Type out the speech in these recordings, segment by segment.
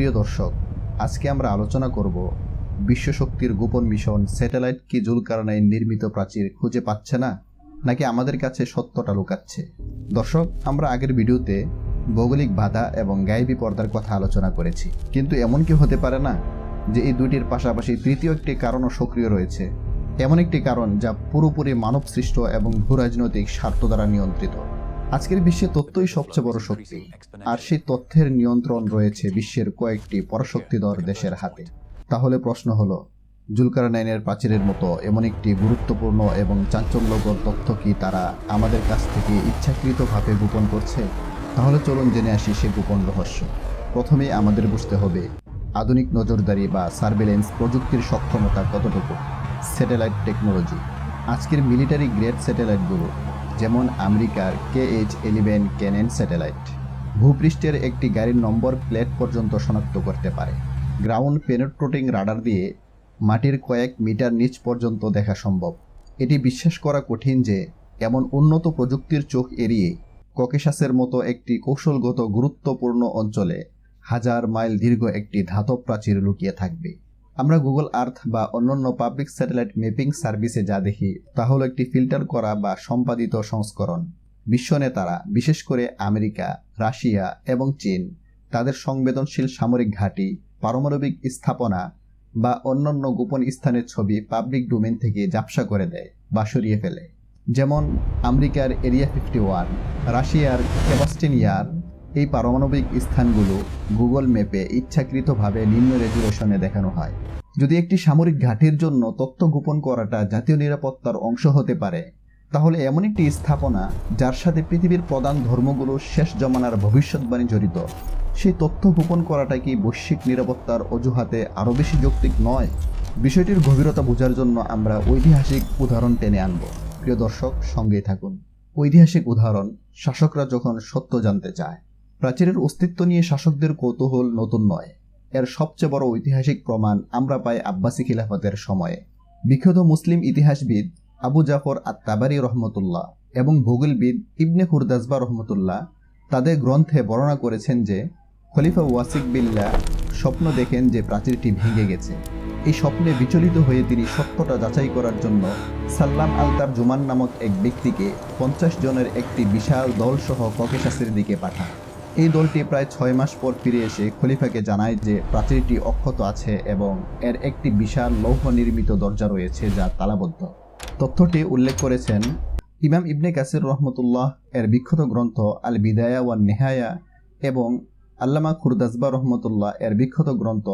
প্রিয় দর্শক, আজকে আমরা আলোচনা করব বিশ্বশক্তির গোপন মিশন স্যাটেলাইট কি জুলকারনাইন নির্মিত প্রাচীর খুঁজে পাচ্ছে না, নাকি আমাদের কাছে সত্যটা লুকাচ্ছে? দর্শক, আমরা আগের ভিডিওতে ভৌগোলিক বাধা এবং গায়েবী পর্দার কথা আলোচনা করেছি, কিন্তু এমন কি হতে পারে না যে এই দুইটির পাশাপাশি তৃতীয় একটি কারণও সক্রিয় রয়েছে? এমন একটি কারণ যা পুরোপুরি মানব সৃষ্ট এবং ভূরাজনৈতিক স্বার্থ দ্বারা নিয়ন্ত্রিত। আজকের বিশ্বে তথ্যই সবচেয়ে বড় শক্তি, আর সেই তথ্যের নিয়ন্ত্রণ রয়েছে বিশ্বের কয়েকটি পরাশক্তিধর দেশের হাতে। তাহলে প্রশ্ন হলো, জুলকারনাইনের প্রাচীরের মতো এমন একটি গুরুত্বপূর্ণ এবং চাঞ্চল্যকর তথ্য কি তারা আমাদের কাছ থেকে ইচ্ছাকৃতভাবে গোপন করছে? তাহলে চলুন জেনে আসি সে গোপন রহস্য। প্রথমেই আমাদের বুঝতে হবে, আধুনিক নজরদারি বা সার্ভেলেন্স প্রযুক্তির সক্ষমতা কতটুকু? Satellite technology. আজকের মিলিটারি গ্রেড স্যাটেলাইটগুলো যেমন আমেরিকার K H eleven Kennen satellite. ভূপৃষ্ঠের একটি গাড়ির নম্বর প্লেট পর্যন্ত শনাক্ত করতে পারে। গ্রাউন্ড পেনেট্রোটিং রাডার দিয়ে মাটির কয়েক মিটার নিচ পর্যন্ত দেখা সম্ভব। এটি বিশ্বাস করা কঠিন যে, এমন উন্নত প্রযুক্তির চোখ এড়িয়ে ককেশাসের মতো একটি কৌশলগত গুরুত্বপূর্ণ অঞ্চলে হাজার মাইল দীর্ঘ একটি ধাতব প্রাচীর লুকিয়ে থাকবে। আমরা গুগল আর্থ বা অন্যান্য পাবলিক স্যাটেলাইট ম্যাপিং সার্ভিসে যা দেখি, তা হলো একটি ফিল্টার করা বা সম্পাদিত সংস্করণ। বিশ্ব নেতারা, বিশেষ করে আমেরিকা, রাশিয়া এবং চীন, তাদের সংবেদনশীল সামরিক ঘাঁটি, পারমাণবিক স্থাপনা বা অন্যান্য গোপন স্থানের ছবি পাবলিক ডোমেন থেকে জাপসা করে দেয় বা সরিয়ে ফেলে। যেমন আমেরিকার এরিয়া ফিফটি ওয়ান রাশিয়ার সেবাস্টিনিয়ার এই পারমাণবিক স্থানগুলো গুগল ম্যাপে ইচ্ছাকৃতভাবে নিম্ন রেজুলেশনে দেখানো হয়। যদি একটি সামরিক ঘাঁটির জন্য তথ্য গোপন করাটা জাতীয় নিরাপত্তার অংশ হতে পারে, তাহলে এমন একটি স্থাপনা যার সাথে পৃথিবীর প্রধান ধর্মগুলোর শেষ জমানার ভবিষ্যৎবাণী জড়িত, সেই তথ্য গোপন করাটা কি বৈশ্বিক নিরাপত্তার অজুহাতে আরও বেশি যৌক্তিক নয়? বিষয়টির গভীরতা বোঝার জন্য আমরা ঐতিহাসিক উদাহরণ টেনে আনব। প্রিয় দর্শক, সঙ্গেই থাকুন। ঐতিহাসিক উদাহরণ, শাসকরা যখন সত্য জানতে চায় প্রাচীরের অস্তিত্ব নিয়ে শাসকদের কৌতূহল নতুন নয়। এর সবচেয়ে বড় ঐতিহাসিক প্রমাণ আমরা পাই আব্বাসী খিলাফতের সময়ে। বিখ্যাত মুসলিম ইতিহাসবিদ আবু জাফর আত্তাবারি রহমতুল্লাহ এবং ভূগোলবিদ ইবনে খুরদাসবা রহমতুল্লাহ তাদের গ্রন্থে বর্ণনা করেছেন যে, খলিফা ওয়াসিক বিল্লা স্বপ্ন দেখেন যে প্রাচীরটি ভেঙে গেছে। এই স্বপ্নে বিচলিত হয়ে তিনি সত্যটা যাচাই করার জন্য সাল্লাম আলতার জুমান নামক এক ব্যক্তিকে পঞ্চাশ জনের একটি বিশাল দলসহ ককেশাসের দিকে পাঠান। এই দলটি প্রায় ছয় মাস পর ফিরে এসে খলিফাকে জানায় যে প্রাচীরটি অক্ষত আছে এবং এর একটি বিশাল লৌহ নির্মিত দরজা রয়েছে যা তালাবদ্ধ। তথ্যটি উল্লেখ করেছেন ইমাম ইবনে কাসির রহমতুল্লাহ, এর বিখ্যাত গ্রন্থ আল বিদায়া ওয়ান নেহায়া এবং আল্লামা খুরদাসবা রহমতুল্লাহ, এর বিখ্যাত গ্রন্থ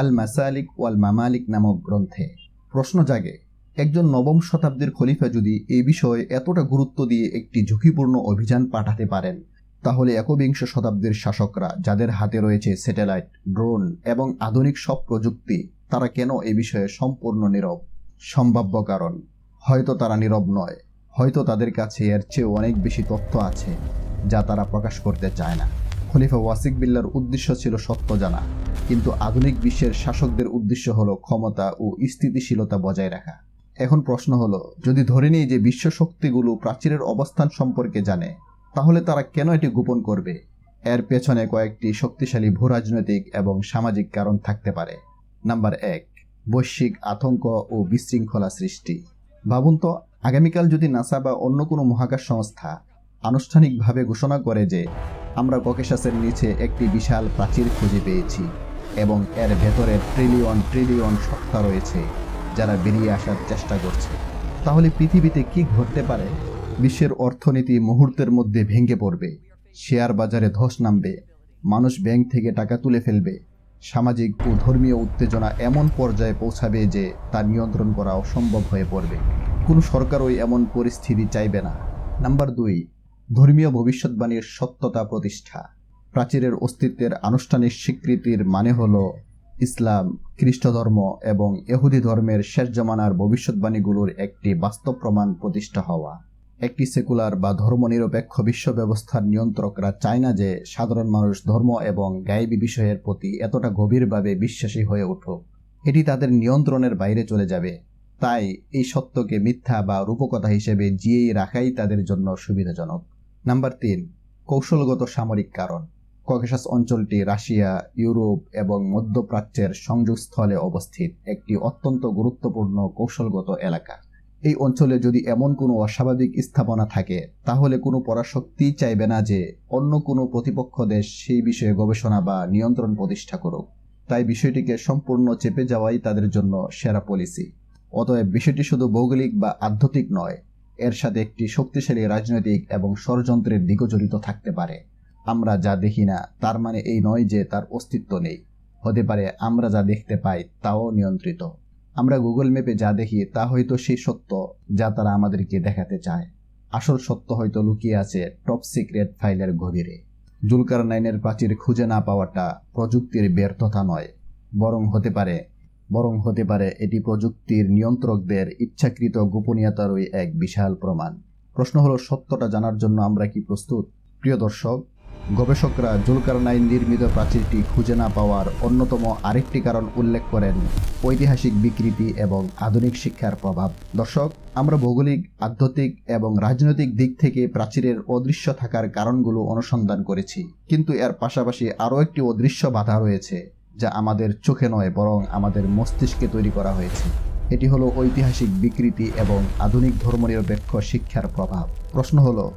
আল মাসালিক ওয়াল মামালিক নামক গ্রন্থে। প্রশ্ন জাগে, একজন নবম শতাব্দীর খলিফা যদি এই বিষয়ে এতটা গুরুত্ব দিয়ে একটি ঝুঁকিপূর্ণ অভিযান পাঠাতে পারেন তাহলে একবিংশ শতাব্দীর শাসকরা যাদের হাতে রয়েছে স্যাটেলাইট, ড্রোন এবং আধুনিক সব প্রযুক্তি, তারা কেন এ বিষয়ে সম্পূর্ণ নীরব? সম্ভাব্য কারণ, হয়তো তারা নীরব নয়, হয়তো তাদের কাছে এর চেয়েও অনেক বেশি তথ্য আছে, যা তারা প্রকাশ করতে চায় না। খলিফা ওয়াসিক বিল্লার উদ্দেশ্য ছিল সত্য জানা, কিন্তু আধুনিক বিশ্বের শাসকদের উদ্দেশ্য হলো ক্ষমতা ও স্থিতিশীলতা বজায় রাখা। এখন প্রশ্ন হলো, যদি ধরে নিই যে বিশ্ব শক্তিগুলো প্রাচীরের অবস্থান সম্পর্কে জানে তাহলে তারা কেন এটি গোপন করবে? এর পেছনে কয়েকটি শক্তিশালী ভূরাজনৈতিক এবং সামাজিক কারণ থাকতে পারে। নাম্বার এক, বৈশ্বিক আতঙ্ক ও বিশৃঙ্খলা সৃষ্টি। ভাবুন তো, আগামীকাল যদি নাসা বা অন্য কোনো মহাকাশ সংস্থা আনুষ্ঠানিকভাবে ঘোষণা করে যে আমরা ককেশাসের নিচে একটি বিশাল প্রাচীর খুঁজে পেয়েছি এবং এর ভেতরে ট্রিলিয়ন ট্রিলিয়ন সত্তা রয়েছে যারা বেরিয়ে আসার চেষ্টা করছে, তাহলে পৃথিবীতে কি ঘটতে পারে? বিশ্বের অর্থনীতি মুহূর্তের মধ্যে ভেঙে পড়বে। শেয়ার বাজারে ধস নামবে। মানুষ ব্যাংক থেকে টাকা তুলে ফেলবে। সামাজিক ও ধর্মীয় উত্তেজনা এমন পর্যায়ে পৌঁছাবে যে তা নিয়ন্ত্রণ করা অসম্ভব হয়ে পড়বে। কোনো সরকারই এমন পরিস্থিতি চাইবে না। নাম্বার দুই, ধর্মীয় ভবিষ্যৎবাণীর সত্যতা প্রতিষ্ঠা। প্রাচীরের অস্তিত্বের আনুষ্ঠানিক স্বীকৃতির মানে হল ইসলাম খ্রিস্ট ধর্ম এবং এহুদি ধর্মের শেষ জমানার ভবিষ্যৎবাণীগুলোর একটি বাস্তব প্রমাণ প্রতিষ্ঠা হওয়া। একটি সেকুলার বা ধর্মনিরপেক্ষ বিশ্ব ব্যবস্থার নিয়ন্ত্রকরা চায় না যে সাধারণ মানুষ ধর্ম এবং গায়েবী বিষয়ের প্রতি এতটা গভীরভাবে বিশ্বাসী হয়ে উঠুক। এটি তাদের নিয়ন্ত্রণের বাইরে চলে যাবে। তাই এই সত্যকে মিথ্যা বা রূপকথা হিসেবে জিয়েই রাখাই তাদের জন্য সুবিধাজনক। নাম্বার তিন, কৌশলগত সামরিক কারণ। ককেশাস অঞ্চলটি রাশিয়া, ইউরোপ এবং মধ্যপ্রাচ্যের সংযোগস্থলে অবস্থিত একটি অত্যন্ত গুরুত্বপূর্ণ কৌশলগত এলাকা। এই অঞ্চলে যদি এমন কোনো অস্বাভাবিক স্থাপনা থাকে, তাহলে কোনো পরাশক্তি চাইবে না যে অন্য কোনো প্রতিপক্ষ দেশ সেই বিষয়ে গবেষণা বা নিয়ন্ত্রণ প্রতিষ্ঠা করুক। তাই বিষয়টিকে সম্পূর্ণ চেপে যাওয়াই তাদের জন্য সেরা পলিসি। অতএব বিষয়টি শুধু ভৌগোলিক বা আধ্যাত্মিক নয়, এর সাথে একটি শক্তিশালী রাজনৈতিক এবং ষড়যন্ত্রের দিকও জড়িত থাকতে পারে। আমরা যা দেখি না, তার মানে এই নয় যে তার অস্তিত্ব নেই। হতে পারে আমরা যা দেখতে পাই, তাও নিয়ন্ত্রিত। আমরা গুগল ম্যাপে যা দেখি, তা হয়তো সেই সত্য যা তারা আমাদেরকে দেখাতে চায়। আসল সত্য হয়তো লুকিয়ে আছে টপ সিক্রেট ফাইলের গভীরে। জুলকার নাইনের প্রাচীর খুঁজে না পাওয়াটা প্রযুক্তির ব্যর্থতা নয়, বরং হতে পারে, বরং হতে পারে এটি প্রযুক্তির নিয়ন্ত্রকদের ইচ্ছাকৃত গোপনীয়তারই এক বিশাল প্রমাণ। প্রশ্ন হলো, সত্যটা জানার জন্য আমরা কি প্রস্তুত? প্রিয় দর্শক গবেষকরা জুলকার নাইন নির্মিত প্রাচীরটি খুঁজে না পাওয়ার অন্যতম আরেকটি কারণ উল্লেখ করেন ঐতিহাসিক বিকৃতি এবং আধুনিক শিক্ষার প্রভাব। দর্শক, আমরা ভৌগোলিক, আধ্যাত্মিক এবং রাজনৈতিক দিক থেকে প্রাচীরের অদৃশ্য থাকার কারণগুলো অনুসন্ধান করেছি। কিন্তু এর পাশাপাশি আরও একটি অদৃশ্য বাধা রয়েছে, যা আমাদের চোখে নয়, বরং আমাদের মস্তিষ্কে তৈরি করা হয়েছে। এটি হলো ঐতিহাসিক বিকৃতি এবং আধুনিক ধর্মনিরপেক্ষ শিক্ষার প্রভাব। প্রশ্ন হলো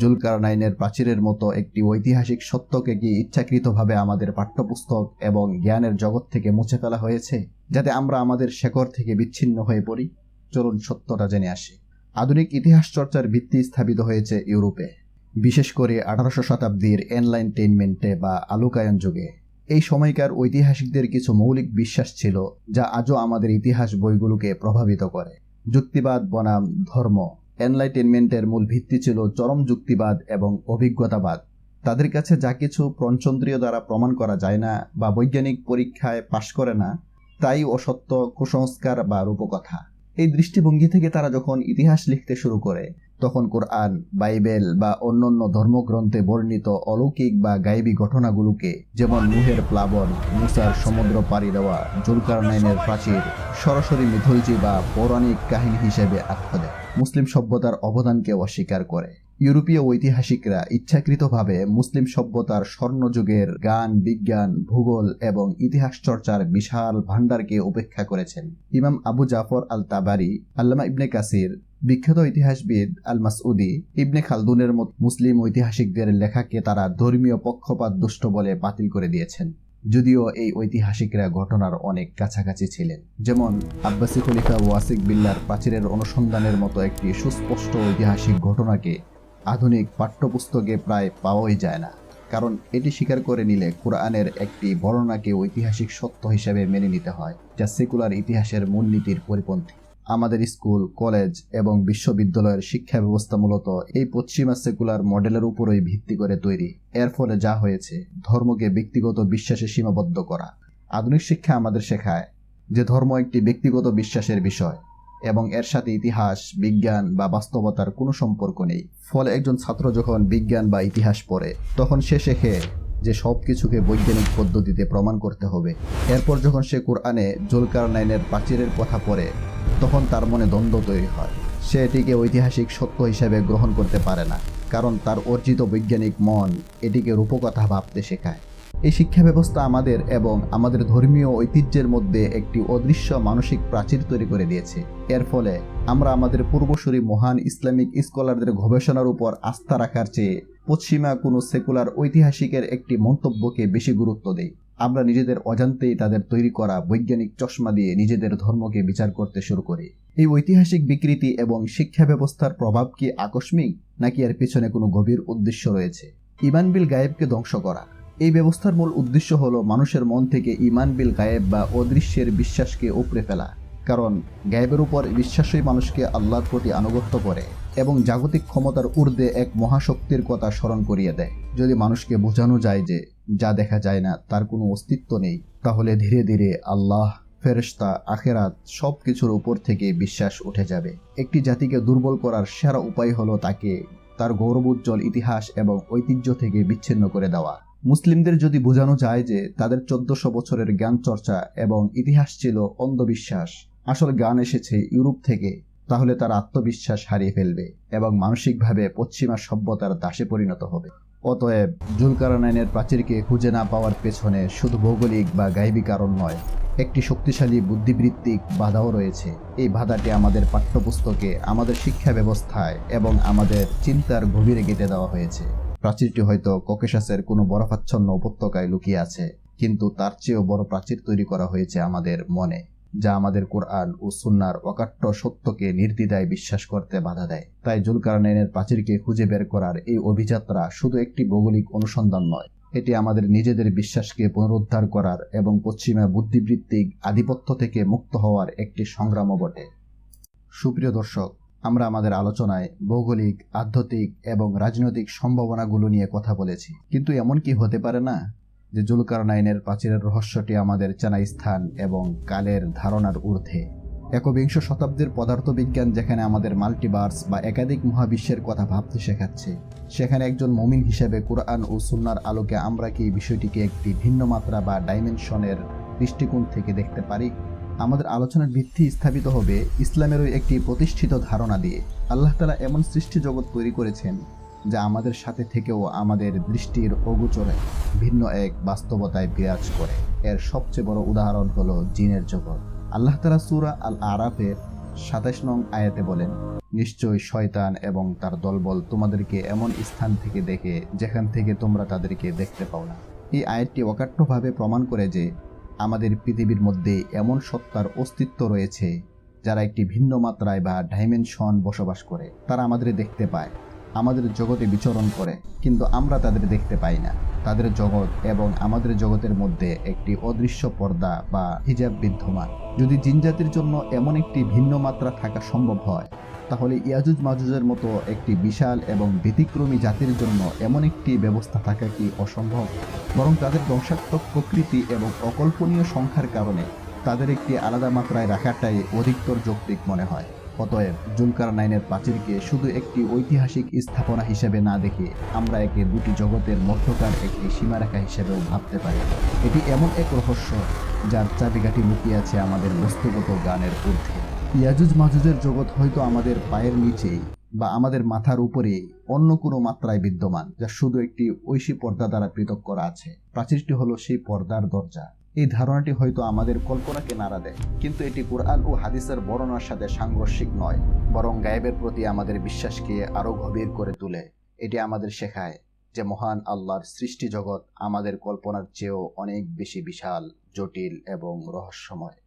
জুলকার নাইনের প্রাচীরের মতো একটি ঐতিহাসিক সত্যকে কি ইচ্ছাকৃতভাবে আমাদের পাঠ্যপুস্তক এবং জ্ঞানের জগৎ থেকে মুছে ফেলা হয়েছে, যাতে আমরা আমাদের শেকড় থেকে বিচ্ছিন্ন হয়ে পড়ি? চলুন সত্যটা জেনে আসি। আধুনিক ইতিহাস চর্চার ভিত্তি স্থাপিত হয়েছে ইউরোপে, বিশেষ করে আঠারোশো শতাব্দীর এনলাইনটেইনমেন্টে বা আলোকায়ন যুগে। এই সময়কার ঐতিহাসিকদের কিছু মৌলিক বিশ্বাস ছিল, যা আজও আমাদের ইতিহাস বইগুলোকে প্রভাবিত করে। যুক্তিবাদ বনাম ধর্ম এনলাইটেনমেন্টের মূল ভিত্তি ছিল চরম যুক্তিবাদ এবং অভিজ্ঞতাবাদ। তাদের কাছে যা কিছু পঞ্চন্দ্রিয় দ্বারা প্রমাণ করা যায় না বা বৈজ্ঞানিক পরীক্ষায় পাশ করে না, তাই অসত্য, কুসংস্কার বা রূপকথা। এই দৃষ্টিভঙ্গি থেকে তারা যখন ইতিহাস লিখতে শুরু করে, তখন কোরআন, বাইবেল বা অন্যান্য ধর্মগ্রন্থে বর্ণিত অলৌকিক বা গাইবী ঘটনাগুলোকে, যেমন নুহের প্লাবন, মুসার সমুদ্র পাড়ি দেওয়া জুলকার নাইনের প্রাচীর, সরাসরি মিথলজি বা পৌরাণিক কাহিনী হিসেবে আখ্যা দেয়। মুসলিম সভ্যতার অবদানকে অস্বীকার করে। ইউরোপীয় ঐতিহাসিকরা ইচ্ছাকৃতভাবে মুসলিম সভ্যতার স্বর্ণযুগের গান, বিজ্ঞান, ভূগোল এবং ইতিহাস চর্চার বিশাল ভাণ্ডারকে উপেক্ষা করেছেন। ইমাম আবু জাফর আল তাবারি আল্লামা ইবনে কাসির, বিখ্যাত ইতিহাসবিদ আল মাসউদি ইবনে খালদুনের মত মুসলিম ঐতিহাসিকদের লেখাকে তারা ধর্মীয় পক্ষপাত দুষ্ট বলে বাতিল করে দিয়েছেন। যদিও এই ঐতিহাসিকরা ঘটনার অনেক কাছাকাছি ছিলেন। যেমন আব্বাসি খলিফা ওয়াসিক বিল্লার প্রাচীরের অনুসন্ধানের মতো একটি সুস্পষ্ট ঐতিহাসিক ঘটনাকে আধুনিক পাঠ্যপুস্তকে প্রায় পাওয়াই যায় না। কারণ এটি স্বীকার করে নিলে কোরআনের একটি বর্ণনাকে ঐতিহাসিক সত্য হিসেবে মেনে নিতে হয়, যা সেকুলার ইতিহাসের মূলনীতির পরিপন্থী। আমাদের স্কুল, কলেজ এবং বিশ্ববিদ্যালয়ের শিক্ষা ব্যবস্থা মূলত এই পশ্চিমা সেকুলার মডেলের উপরই ভিত্তি করে তৈরি। এর ফলে যা হয়েছে, ধর্মকে ব্যক্তিগত বিশ্বাসে সীমাবদ্ধ করা। আধুনিক শিক্ষা আমাদের শেখায় যে ধর্ম একটি ব্যক্তিগত বিশ্বাসের বিষয় এবং এর সাথে ইতিহাস, বিজ্ঞান বা বাস্তবতার কোনো সম্পর্ক নেই। ফলে একজন ছাত্র যখন বিজ্ঞান বা ইতিহাস পড়ে, তখন সে শেখে যে সব কিছুকে বৈজ্ঞানিক পদ্ধতিতে প্রমাণ করতে হবে। এরপর যখন সে কোরআনে জুলকার নাইনের প্রাচীরের কথা পড়ে তখন তার মনে দ্বন্দ্ব তৈরি হয়। সে এটিকে ঐতিহাসিক সত্য হিসেবে গ্রহণ করতে পারে না, কারণ তার অর্জিত বৈজ্ঞানিক মন এটিকে রূপকথা ভাবতে শেখায়। এই শিক্ষা ব্যবস্থা আমাদের এবং আমাদের ধর্মীয় ঐতিহ্যের মধ্যে একটি অদৃশ্য মানসিক প্রাচীর তৈরি করে দিয়েছে। এর ফলে আমরা আমাদের পূর্বসূরি মহান ইসলামিক স্কলারদের গবেষণার উপর আস্থা রাখার চেয়ে পশ্চিমা কোনো সেকুলার ঐতিহাসিকের একটি মন্তব্যকে বেশি গুরুত্ব দেই। আমরা নিজেদের অজান্তেই তাদের তৈরি করা বৈজ্ঞানিক চশমা দিয়ে নিজেদের ধর্মকে বিচার করতে শুরু করি। এই ঐতিহাসিক বিকৃতি এবং শিক্ষা ব্যবস্থার প্রভাব কি আকস্মিক, নাকি এর পিছনে কোনো গভীর উদ্দেশ্য রয়েছে? ইমান বিল গায়েবকে ধ্বংস করা। এই ব্যবস্থার মূল উদ্দেশ্য হলো মানুষের মন থেকে ইমান বিল গায়েব বা অদৃশ্যের বিশ্বাসকে উপড়ে ফেলা। কারণ, গায়েবের উপর বিশ্বাসই মানুষকে আল্লাহর প্রতি আনুগত্য করে এবং জাগতিক ক্ষমতার ঊর্ধ্বে এক মহাশক্তির কথা স্মরণ করিয়ে দেয়। যদি মানুষকে বোঝানো যায় যে যা দেখা যায় না, তার কোনো অস্তিত্ব নেই। তাহলে ধীরে ধীরে আল্লাহ, ফেরেশতা, আখেরাত সব কিছুর উপর থেকে বিশ্বাস উঠে যাবে। একটি জাতিকে দুর্বল করার সেরা উপায় হলো তাকে তার গৌরবোজ্জ্বল ইতিহাস এবং ঐতিহ্য থেকে বিচ্ছিন্ন করে দেওয়া। মুসলিমদের যদি বোঝানো যায় যে তাদের চোদ্দশো বছরের জ্ঞান চর্চা এবং ইতিহাস ছিল অন্ধবিশ্বাস, আসলে জ্ঞান এসেছে ইউরোপ থেকে, তাহলে তার আত্মবিশ্বাস হারিয়ে ফেলবে এবং মানসিকভাবে পশ্চিমা সভ্যতার দাসে পরিণত হবে। অতএব জুলকারনাইনের প্রাচীরকে খুঁজে না পাওয়ার পেছনে শুধু ভৌগোলিক বা গাইবী কারণ নয়, একটি শক্তিশালী বুদ্ধিবৃত্তিক বাধাও রয়েছে। এই বাধাটি আমাদের পাঠ্যপুস্তকে, আমাদের শিক্ষা ব্যবস্থায় এবং আমাদের চিন্তার গভীরে গেঁথে দেওয়া হয়েছে। প্রাচীরটি হয়তো ককেশাসের কোনো বরফাচ্ছন্ন উপত্যকায় লুকিয়ে আছে, কিন্তু তার চেয়েও বড় প্রাচীর তৈরি করা হয়েছে আমাদের মনে। যা আমাদের কোরআন ও সুন্নার অকাট্য সত্যকে নির্দ্বিধায় বিশ্বাস করতে বাধা দেয়। তাই জুলকারনাইনের প্রাচীরকে খুঁজে বের করার এই অভিযাত্রা শুধু একটি ভৌগোলিক অনুসন্ধান নয়, এটি আমাদের নিজেদের বিশ্বাসকে পুনরুদ্ধার করার এবং পশ্চিমা বুদ্ধিবৃত্তিক আধিপত্য থেকে মুক্ত হওয়ার একটি সংগ্রামও বটে। সুপ্রিয় দর্শক, আমরা আমাদের আলোচনায় ভৌগোলিক, আধ্যাত্মিক এবং রাজনৈতিক সম্ভাবনাগুলো নিয়ে কথা বলেছি, কিন্তু এমন কি হতে পারে না? যে জুলকারনাইনের প্রাচীরের রহস্যটি আমাদের চেনা স্থান এবং কালের ধারণার ঊর্ধ্বে। একবিংশ শতাব্দীর পদার্থবিজ্ঞান যেখানে আমাদের মাল্টিভার্স বা একাধিক মহাবিশ্বের কথা ভাবতে শেখাচ্ছে, সেখানে একজন মমিন হিসেবে কোরআন ও সুন্নার আলোকে আমরা কি বিষয়টিকে একটি ভিন্ন মাত্রা বা ডাইমেনশনের দৃষ্টিকোণ থেকে দেখতে পারি? আমাদের আলোচনার ভিত্তি স্থাপিত হবে ইসলামেরও একটি প্রতিষ্ঠিত ধারণা দিয়ে। আল্লাহ তালা এমন সৃষ্টি জগৎ তৈরি করেছেন যা আমাদের সাথে থেকেও আমাদের দৃষ্টির অগোচরে ভিন্ন এক বাস্তবতায় বিরাজ করে। এর সবচেয়ে বড় উদাহরণ হলো জিনের জগৎ। আল্লাহ তালা সুরা আল আরাফের সাতাশ নং আয়াতে বলেন, নিশ্চয় শয়তান এবং তার দলবল তোমাদেরকে এমন স্থান থেকে দেখে যেখান থেকে তোমরা তাদেরকে দেখতে পাও না। এই আয়াতটি অকাট্যভাবে প্রমাণ করে যে আমাদের পৃথিবীর মধ্যে এমন সত্তার অস্তিত্ব রয়েছে যারা একটি ভিন্ন মাত্রায় বা ডাইমেনশন বসবাস করে। তারা আমাদের দেখতে পায়। আমাদের জগতে বিচরণ করে, কিন্তু আমরা তাদের দেখতে পাই না। তাদের জগৎ এবং আমাদের জগতের মধ্যে একটি অদৃশ্য পর্দা বা হিজাব বিদ্যমান। যদি জিনজাতির জন্য এমন একটি ভিন্ন মাত্রা থাকা সম্ভব হয়, তাহলে ইয়াজুজ মাজুজের মতো একটি বিশাল এবং ব্যতিক্রমী জাতির জন্য এমন একটি ব্যবস্থা থাকা কি অসম্ভব? বরং তাদের ধ্বংসাত্মক প্রকৃতি এবং অকল্পনীয় সংখ্যার কারণে তাদের একটি আলাদা মাত্রায় রাখাটাই অধিকতর যৌক্তিক মনে হয়। অতএব জুলকার নাইনের প্রাচীরকে শুধু একটি ঐতিহাসিক স্থাপনা হিসেবে না দেখে আমরা একে দুটি জগতের মধ্যকার একটি সীমারেখা হিসেবেও ভাবতে পারি। এটি এমন এক রহস্য যার চাবিকাঠি লুকিয়ে আছে আমাদের বস্তুগত গানের ঊর্ধ্বে। ইয়াজুজ মাজুজের জগৎ হয়তো আমাদের পায়ের নিচেই বা আমাদের মাথার উপরে অন্য কোনো মাত্রায় বিদ্যমান, যা শুধু একটি ঐশী পর্দা দ্বারা পৃথক করা আছে। প্রাচীরটি হলো সেই পর্দার দরজা। এই ধারণাটি হয়তো আমাদের কল্পনাকে নাড়া দেয়। কিন্তু এটি কোরআন ও হাদিসের বর্ণনার সাথে সাংঘর্ষিক নয়, বরং গায়েবের প্রতি আমাদের বিশ্বাসকে আরও গভীর করে তোলে। এটি আমাদের শেখায় যে মহান আল্লাহর সৃষ্টি জগৎ আমাদের কল্পনার চেয়েও অনেক বেশি বিশাল, জটিল এবং রহস্যময়।